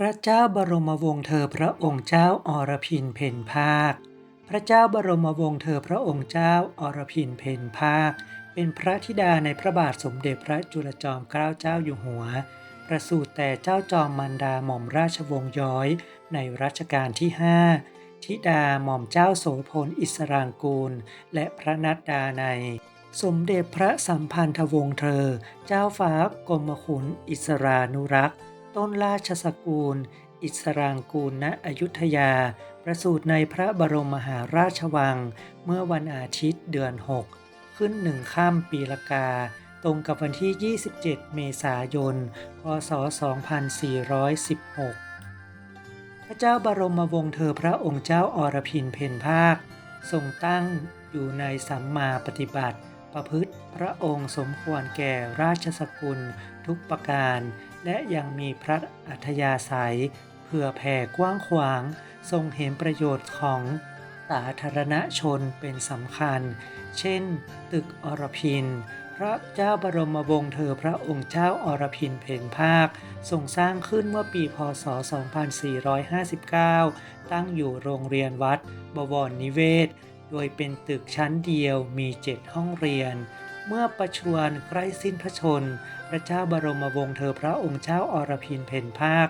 พระเจ้าบรมวงศ์เธอพระองค์เจ้าอรพินเพ็ญภาค พระเจ้าบรมวงศ์เธอพระองค์เจ้าอรพินเพ็ญภาค เป็นพระธิดาในพระบาทสมเด็จพระจุลจอมเกล้าเจ้าอยู่หัว ประสูติแต่เจ้าจอมมันดาหม่อมราชวงศ์ย้อย ในรัชกาลที่ห้าธิดาหม่อมเจ้าโสพลอิสรางกูล และพระนัดดาใน สมเด็จพระสัมพันธวงศ์เธอ เจ้าฟ้ากรมขุนอิสรานุรักษ์ ต้นราชสกุล อิสรางกูลณอยุธยา ประสูติในพระบรมมหาราชวัง เมื่อวันอาทิตย์เดือน 6 ขึ้นหนึ่งข้ามปีละกา ตรงกับวันที่ 27 เมษายน พศ 2416 พระเจ้าบรมวงศ์เธอพระองค์เจ้าอรพินเพ็ญภาค ทรงตั้งอยู่ในสัมมาปฏิบัติประพฤติพระองค์สมควรแก่ราชสกุลทุกประการ และยังมีพระอัธยาศัยเพื่อแผ่กว้างขวาง ทรงเห็นประโยชน์ของสาธารณชนเป็นสำคัญ เช่น ตึกอรพิน พระเจ้าบรมวงศ์เธอพระองค์เจ้าอรพินเพ็ญภาคทรงสร้างขึ้นเมื่อปีพศ 2459 ตั้งอยู่โรงเรียนวัด บวรนิเวศ โดยเป็นตึกชั้นเดียวมีเจ็ดห้องเรียน เมื่อประชวรใกล้สิ้นพระชน พระเจ้าบรมวงศ์เธอพระองค์เจ้าอรพินเพ็ญภาค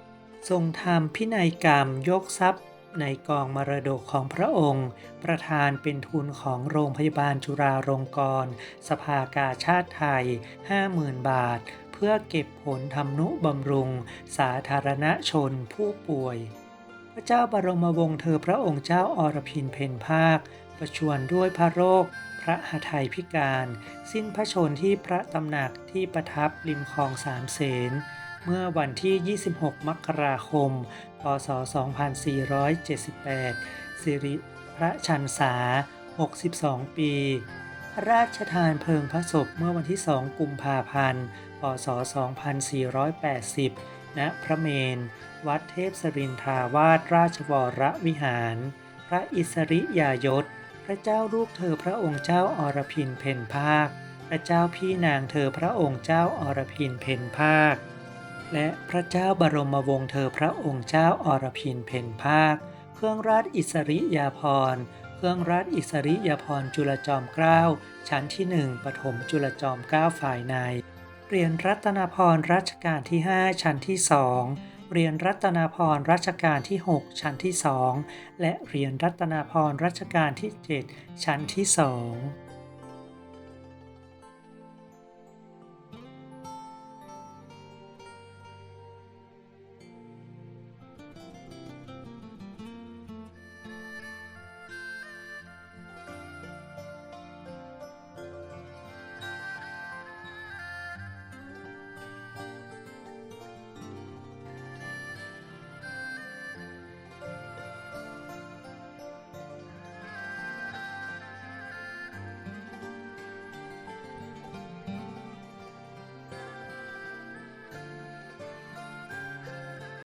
ทรงทำพินัยกรรมยกทรัพย์ ในกองมรดกของพระองค์ ประธานเป็นทุนของโรงพยาบาลจุฬาลงกรณ์สภากาชาติไทย 50,000 บาท เพื่อเก็บผลทำนุบำรุง สาธารณชนผู้ป่วย พระเจ้าบรมวงศ์เธอพระองค์เจ้าอรพินเพ็ญภาค ประชวรด้วยพระโรค ระหทัยพิการ สิ้นพระชนที่พระตำหนักที่ประทับริมคลองสามเสนเมื่อวันที่ 26 มกราคม พศ 2478 สิริพระชันษา 62 ปีพระราชทานเพลิงพระศพเมื่อวันที่ 2 กุมภาพันธ์ พศ 2480 ณ พระเมน วัดเทพสรินทราวาสราชวรวิหาร พระอิสริยายศ พระเจ้าลูกเธอพระองค์เจ้าอรพินเพ็ญภาค พระเจ้าพี่นางเธอพระองค์เจ้าอรพินเพ็ญภาค และพระเจ้าบรมวงศ์เธอพระองค์เจ้าอรพินเพ็ญภาค เครื่องราชอิสริยาภรณ์ เครื่องราชอิสริยาภรณ์จุลจอมเกล้าชั้นที่หนึ่งปฐมจุลจอมเกล้าฝ่ายในเรียนรัตนพรรัชกาลที่ 5 ชั้นที่สอง เรียนรัตนาพรรัชกาลที่ 6 ชั้นที่ 2 และเรียนรัตนาพรรัชกาลที่ 7 ชั้นที่ 2